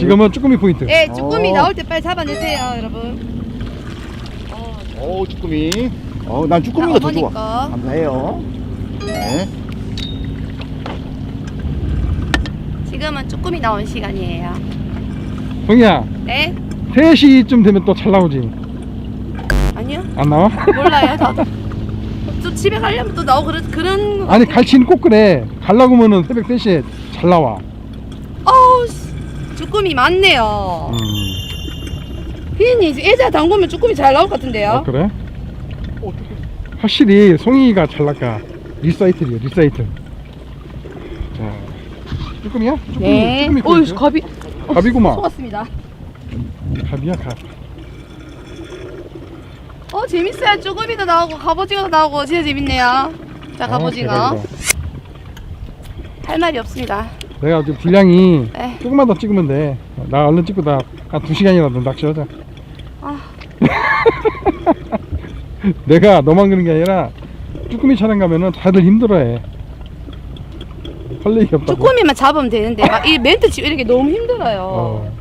지금은 쭈꾸미 포인트. 예, 쭈꾸미 어. 나올 때 빨리 잡아내세요, 여러분. 어, 어 쭈꾸미. 어난 자, 쭈꾸미가 더 어머니 좋아. 거. 감사해요. 네. 지금은 쭈꾸미 나온 시간이에요. 동이야, 네? 3시쯤 되면 또 잘 나오지. 아니요? 안 나와? 몰라요, 저도. 또 집에 가려면 또 나오고 그런, 그런. 아니, 갈치는 꼭 그래. 갈라고 하면은 새벽 3시에 잘 나와. 쭈꾸미 많네요. 음. 피디님, 애자 담그면 쭈꾸미 잘 나올 것 같은데요? 아, 그래? 확실히 송이가 잘 나가. 리사이틀이요, 리사이틀. 자, 쭈꾸미야? 쭈꾸미, 네. 쭈꾸미 어휴, 포인트. 갑이. 갑이구만. 속았습니다. 갑이야, 갑. 어, 재밌어요. 쭈꾸미도 나오고, 갑오징어도 나오고, 진짜 재밌네요. 자, 아, 갑오징어. 대박이다. 할 말이 없습니다. 내가 지금 분량이 네. 조금만 더 찍으면 돼. 나 얼른 찍고 나한두 시간이라도 낚시하자. 아, 내가 너만 그런 게 아니라 쭈꾸미 촬영 가면은 다들 힘들어해. 할 얘기 없다고. 쭈꾸미만 잡으면 되는데, 막 이 멘트 치고 이렇게 너무 힘들어요. 어.